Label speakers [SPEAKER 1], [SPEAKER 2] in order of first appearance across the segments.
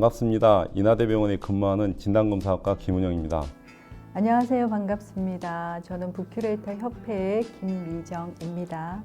[SPEAKER 1] 반갑습니다. 인하대병원에 근무하는 진단검사학과 김은영입니다.
[SPEAKER 2] 안녕하세요. 반갑습니다. 저는 북큐레이터 협회의 김미정입니다.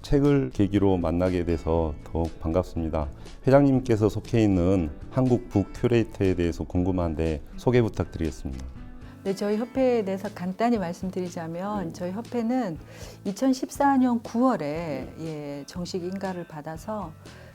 [SPEAKER 1] 책을 계기로 만나게 돼서 더욱 반갑습니다. 회장님께서 속해 있는 한국 북큐레이터에 대해서 궁금한데 소개 부탁드리겠습니다.
[SPEAKER 2] 네, 저희 협회에 대해서 간단히 말씀드리자면 저희 협회는 2014년 9월에 예, 정식 인가를 받아서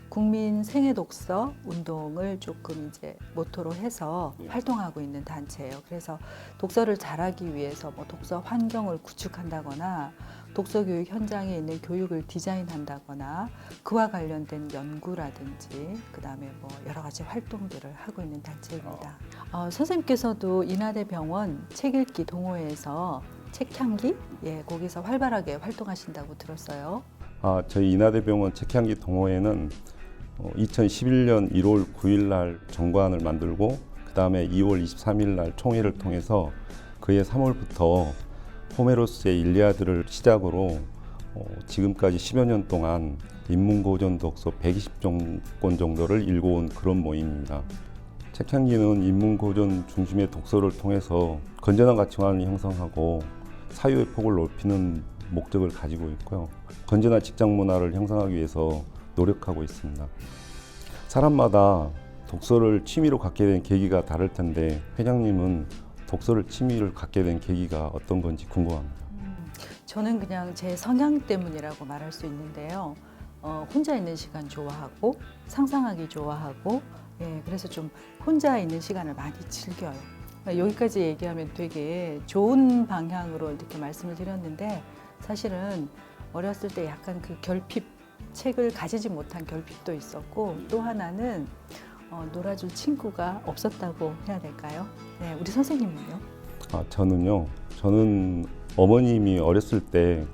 [SPEAKER 2] 국민 생애 독서 운동을 조금 이제 모토로 해서 활동하고 있는 단체예요. 그래서 독서를 잘하기 위해서 뭐 독서 환경을 구축한다거나 독서 교육 현장에 있는 교육을 디자인한다거나 그와 관련된 연구라든지 그다음에 뭐 여러 가지 활동들을 하고 있는 단체입니다. 어, 선생님께서도 인하대 병원 책 읽기 동호회에서 책향기 예 거기서 활발하게 활동하신다고 들었어요.
[SPEAKER 1] 아, 저희 인하대병원 책향기 동호회는 어, 2011년 1월 9일 날 정관을 만들고 그 다음에 2월 23일 날 총회를 통해서 그해 3월부터 호메로스의 일리아드를 시작으로 어, 지금까지 10여 년 동안 인문고전 독서 120권 정도를 읽어온 그런 모임입니다. 책향기는 인문고전 중심의 독서를 통해서 건전한 가치관을 형성하고 사유의 폭을 넓히는 목적을 가지고 있고요. 건전한 직장 문화를 형성하기 위해서 노력하고 있습니다. 사람마다 독서를 취미로 갖게 된 계기가 다를 텐데 회장님은 독서를 취미를 갖게 된 계기가 어떤 건지 궁금합니다.
[SPEAKER 2] 저는 그냥 제 성향 때문이라고 말할 수 있는데요. 어, 혼자 있는 시간 좋아하고 상상하기 좋아하고 예, 그래서 좀 혼자 있는 시간을 많이 즐겨요. 그러니까 여기까지 얘기하면 되게 좋은 방향으로 이렇게 말씀을 드렸는데 사실은 어렸을 때 약간 그 결핍 책을 가지지 못한 결핍도 있었고 또 하나는 어, 놀아줄 친구가 없었다고 해야 될까요? 네, 우리 선생님은요?
[SPEAKER 1] 아, 저는요. 저는 어머님이 어렸을 때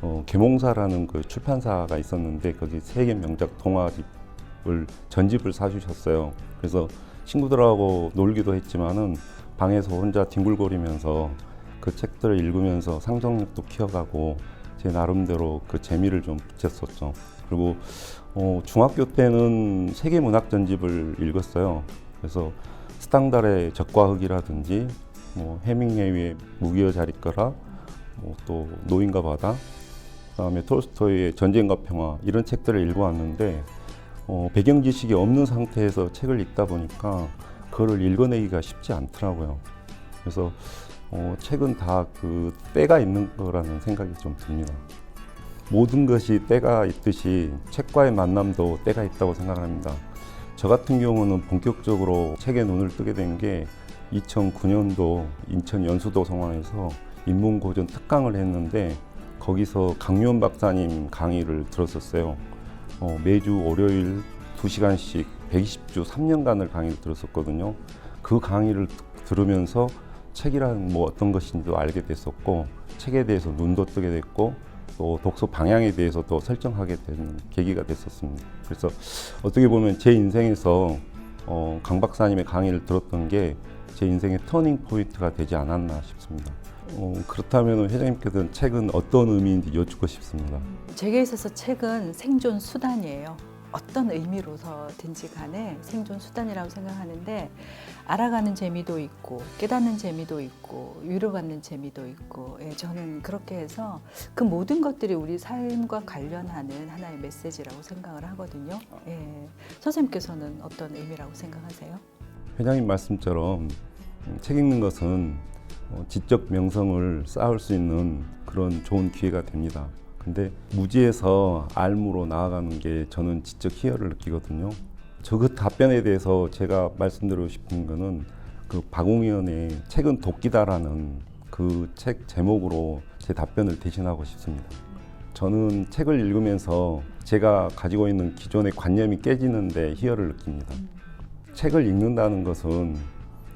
[SPEAKER 1] 어, 계몽사라는 그 출판사가 있었는데 거기 세계 명작 동화집을 전집을 사주셨어요. 그래서 친구들하고 놀기도 했지만은 방에서 혼자 뒹굴거리면서 그 책들을 읽으면서 상상력도 키워가고 제 나름대로 그 재미를 좀 붙였었죠. 그리고 어, 중학교 때는 세계 문학 전집을 읽었어요. 그래서 스탕달의 적과 흑이라든지 뭐 해밍웨이의 무기여 자리거라 뭐 또 노인과 바다 그다음에 톨스토이의 전쟁과 평화 이런 책들을 읽어왔는데 어, 배경 지식이 없는 상태에서 책을 읽다 보니까 그거를 읽어내기가 쉽지 않더라고요. 그래서 어, 책은 다 그 때가 있는 거라는 생각이 좀 듭니다. 모든 것이 때가 있듯이 책과의 만남도 때가 있다고 생각합니다. 저 같은 경우는 본격적으로 책에 눈을 뜨게 된 게 2009년도 인천 연수도서관에서 인문고전 특강을 했는데 거기서 강유원 박사님 강의를 들었었어요. 어, 매주 월요일 2시간씩 120주 3년간을 강의를 들었었거든요. 그 강의를 듣- 들으면서 책이란 뭐 어떤 것인지도 알게 됐었고 책에 대해서 눈도 뜨게 됐고 또 독서 방향에 대해서도 설정하게 되는 계기가 됐었습니다. 그래서 어떻게 보면 제 인생에서 어, 강 박사님의 강의를 들었던 게 제 인생의 터닝 포인트가 되지 않았나 싶습니다. 어, 그렇다면 회장님께서는 책은 어떤 의미인지 여쭙고 싶습니다.
[SPEAKER 2] 제게 있어서 책은 생존 수단이에요. 어떤 의미로서든지 간에 생존 수단이라고 생각하는데 알아가는 재미도 있고 깨닫는 재미도 있고 위로받는 재미도 있고 예, 저는 그렇게 해서 그 모든 것들이 우리 삶과 관련하는 하나의 메시지라고 생각을 하거든요. 예. 선생님께서는 어떤 의미라고 생각하세요?
[SPEAKER 1] 회장님 말씀처럼 음, 책 읽는 것은 어, 지적 명성을 쌓을 수 있는 그런 좋은 기회가 됩니다. 근데 무지에서 알무로 나아가는 게 저는 지적 희열을 느끼거든요. 저 그 답변에 대해서 제가 말씀드리고 싶은 거는 그 박웅현의 책은 도끼다라는 그 책 제목으로 제 답변을 대신하고 싶습니다. 저는 책을 읽으면서 제가 가지고 있는 기존의 관념이 깨지는데 희열을 느낍니다. 책을 읽는다는 것은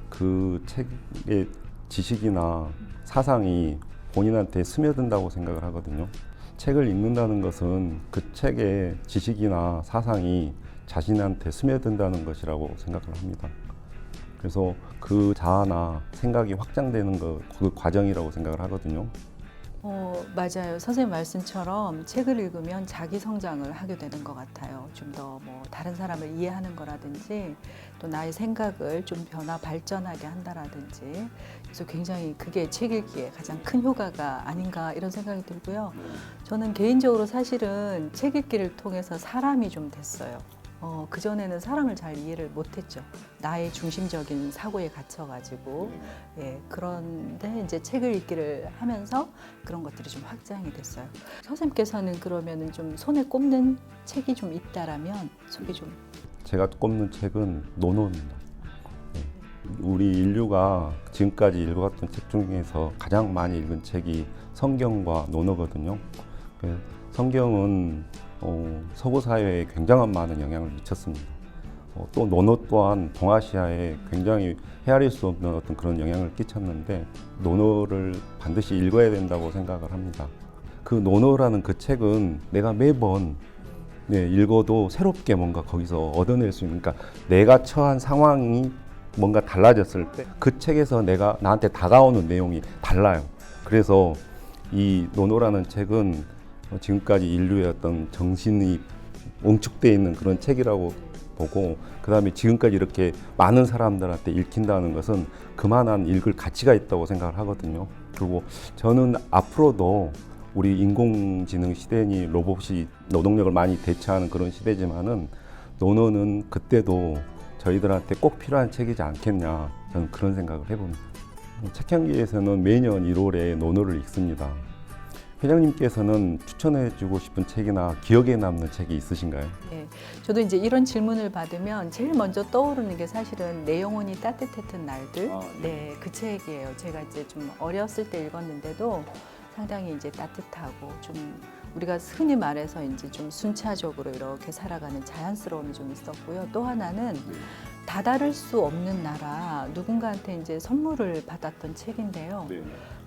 [SPEAKER 1] 그 책의 지식이나 사상이 본인한테 스며든다고 생각을 하거든요. 책을 읽는다는 것은 그 책의 지식이나 사상이 자신한테 스며든다는 것이라고 생각을 합니다. 그래서 그 자아나 생각이 확장되는 것, 그 과정이라고 생각을 하거든요.
[SPEAKER 2] 어, 맞아요. 선생님 말씀처럼 책을 읽으면 자기 성장을 하게 되는 것 같아요. 좀 더 뭐 다른 사람을 이해하는 거라든지 또 나의 생각을 좀 변화 발전하게 한다라든지 그래서 굉장히 그게 책 읽기에 가장 큰 효과가 아닌가 이런 생각이 들고요. 저는 개인적으로 사실은 책 읽기를 통해서 사람이 좀 됐어요. 어, 그전에는 사람을 잘 이해를 못했죠. 나의 중심적인 사고에 갇혀가지고. 예, 그런데 이제 책을 읽기를 하면서 그런 것들이 좀 확장이 됐어요. 선생님께서는 그러면은 좀 손에 꼽는 책이 좀 있다라면 소개 좀.
[SPEAKER 1] 제가 꼽는 책은 노노입니다. 네. 우리 인류가 지금까지 읽어왔던 책 중에서 가장 많이 읽은 책이 성경과 논어거든요. 그 성경은 어, 서구 사회에 굉장한 많은 영향을 미쳤습니다. 어, 또 논어 또한 동아시아에 굉장히 헤아릴 수 없는 어떤 그런 영향을 끼쳤는데 논어를 반드시 읽어야 된다고 생각을 합니다. 그 논어라는 그 책은 내가 매번 네, 읽어도 새롭게 뭔가 거기서 얻어낼 수 있는 그러니까 내가 처한 상황이 뭔가 달라졌을 때 그 책에서 내가 나한테 다가오는 내용이 달라요. 그래서 이 노노라는 책은 지금까지 인류의 어떤 정신이 웅축되어 있는 그런 책이라고 보고 그다음에 지금까지 이렇게 많은 사람들한테 읽힌다는 것은 그만한 읽을 가치가 있다고 생각을 하거든요. 그리고 저는 앞으로도 우리 인공지능 시대니 로봇이 노동력을 많이 대체하는 그런 시대지만은 논어는 그때도 저희들한테 꼭 필요한 책이지 않겠냐 저는 그런 생각을 해봅니다. 책향기에서는 매년 1월에 논어를 읽습니다. 회장님께서는 추천해주고 싶은 책이나 기억에 남는 책이 있으신가요?
[SPEAKER 2] 예, 저도 이제 이런 질문을 받으면 제일 먼저 떠오르는 게 사실은 내 영혼이 따뜻했던 날들.
[SPEAKER 1] 아,
[SPEAKER 2] 네, 그 책이에요. 제가 이제 좀 어렸을 때 읽었는데도 상당히 이제 따뜻하고 좀 우리가 흔히 말해서 이제 좀 순차적으로 이렇게 살아가는 자연스러움이 좀 있었고요. 또 하나는 다다를 수 없는 나라 누군가한테 이제 선물을 받았던 책인데요.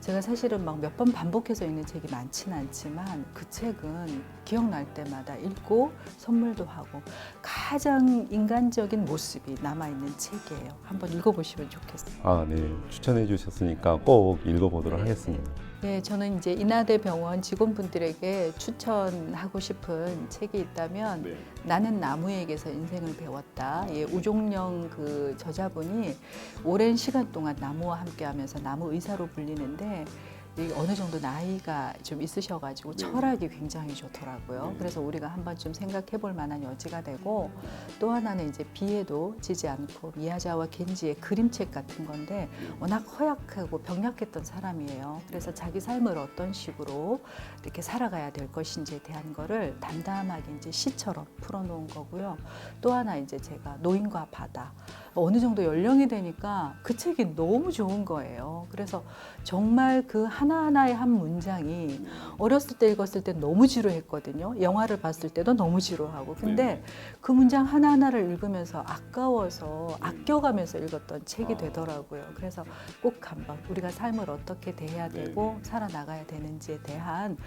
[SPEAKER 2] 제가 사실은 막 몇 번 반복해서 읽는 책이 많지는 않지만 그 책은 기억날 때마다 읽고 선물도 하고 가장 인간적인 모습이 남아있는 책이에요. 한번 읽어보시면 좋겠어요.
[SPEAKER 1] 아, 네. 추천해 주셨으니까 꼭 읽어보도록 하겠습니다.
[SPEAKER 2] 네, 저는 이제 인하대 병원 직원분들에게 추천하고 싶은 책이 있다면 나는 나무에게서 인생을 배웠다. 예, 우종령 그 저자분이 오랜 시간 동안 나무와 함께하면서 나무 의사로 불리는데 이 어느 정도 나이가 좀 있으셔가지고 철학이 굉장히 좋더라고요. 그래서 우리가 한번 좀 생각해 볼 만한 여지가 되고 또 하나는 이제 비에도 지지 않고 미야자와 겐지의 그림책 같은 건데 워낙 허약하고 병약했던 사람이에요. 그래서 자기 삶을 어떤 식으로 이렇게 살아가야 될 것인지에 대한 거를 담담하게 이제 시처럼 풀어놓은 거고요. 또 하나 이제 제가 노인과 바다 어느 정도 연령이 되니까 그 책이 너무 좋은 거예요. 그래서 정말 그 하나하나의 한 문장이 어렸을 때 읽었을 때 너무 지루했거든요. 영화를 봤을 때도 너무 지루하고. 근데 그 문장 하나하나를 읽으면서 아까워서 아껴가면서 읽었던 책이 되더라고요. 그래서 꼭 한번 우리가 삶을 어떻게 대해야 되고 살아나가야 되는지에 대한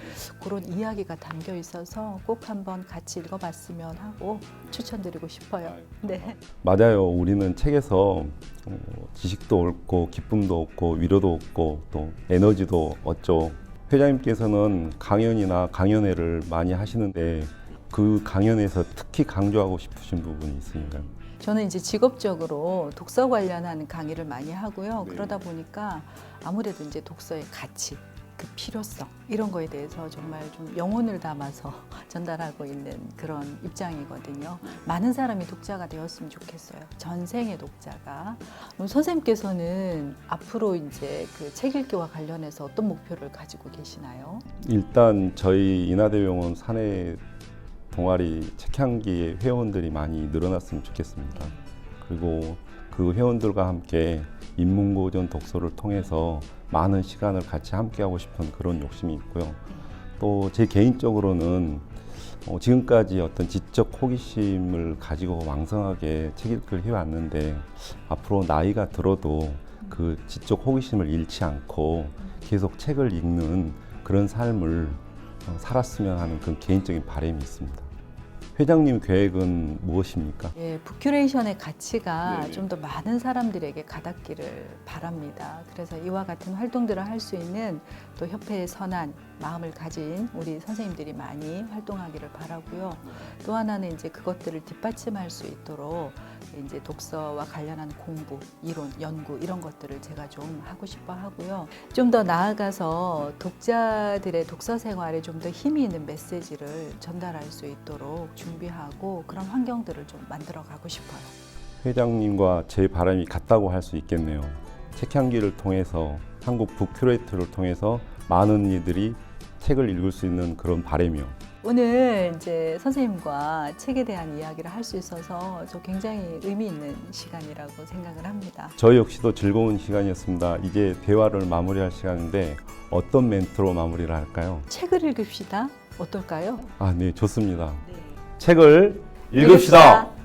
[SPEAKER 2] 그런 이야기가 담겨 있어서 꼭 한번 같이 읽어봤으면 하고 추천드리고 싶어요. 네.
[SPEAKER 1] 맞아요. 우리는 책에서 어, 지식도 얻고 기쁨도 얻고 위로도 얻고 또 에너지도 얻죠. 회장님께서는 강연이나 강연회를 많이 하시는데 그 강연에서 특히 강조하고 싶으신 부분이 있으신가요?
[SPEAKER 2] 저는 이제 직업적으로 독서 관련한 강의를 많이 하고요.
[SPEAKER 1] 네.
[SPEAKER 2] 그러다 보니까 아무래도 이제 독서의 가치, 그 필요성 이런 거에 대해서 정말 좀 영혼을 담아서 전달하고 있는 그런 입장이거든요. 많은 사람이 독자가 되었으면 좋겠어요. 전생의 독자가. 그럼 선생님께서는 앞으로 이제 그 책 읽기와 관련해서 어떤 목표를 가지고 계시나요?
[SPEAKER 1] 일단 저희 인하대병원 사내 동아리 책향기 회원들이 많이 늘어났으면 좋겠습니다. 그리고 그 회원들과 함께 인문고전 독서를 통해서 많은 시간을 같이 함께 하고 싶은 그런 욕심이 있고요. 또 제 개인적으로는 어, 지금까지 어떤 지적 호기심을 가지고 왕성하게 책 읽기를 해왔는데 앞으로 나이가 들어도 그 지적 호기심을 잃지 않고 계속 책을 읽는 그런 삶을 어, 살았으면 하는 그런 개인적인 바람이 있습니다. 회장님 계획은 무엇입니까?
[SPEAKER 2] 예, 북큐레이션의 가치가
[SPEAKER 1] 네네.
[SPEAKER 2] 좀더 많은 사람들에게 가닿기를 바랍니다. 그래서 이와 같은 활동들을 할 수 있는 또 협회의 선한 마음을 가진 우리 선생님들이 많이 활동하기를 바라고요. 또 하나는 이제 그것들을 뒷받침할 수 있도록 이제 독서와 관련한 공부, 이론, 연구 이런 것들을 제가 좀 하고 싶어 하고요. 좀 더 나아가서 독자들의 독서 생활에 좀 더 힘이 있는 메시지를 전달할 수 있도록 준비하고 그런 환경들을 좀 만들어 가고 싶어요.
[SPEAKER 1] 회장님과 제 바람이 같다고 할 수 있겠네요. 책향기를 통해서 한국 북큐레이터를 통해서 많은 이들이 책을 읽을 수 있는 그런 바람이요.
[SPEAKER 2] 오늘 이제 선생님과 책에 대한 이야기를 할 수 있어서 저 굉장히 의미 있는 시간이라고 생각을 합니다.
[SPEAKER 1] 저 역시도 즐거운 시간이었습니다. 이제 대화를 마무리할 시간인데 어떤 멘트로 마무리를 할까요?
[SPEAKER 2] 책을 읽읍시다. 어떨까요?
[SPEAKER 1] 아, 네, 좋습니다.
[SPEAKER 2] 네.
[SPEAKER 1] 책을 읽읍시다.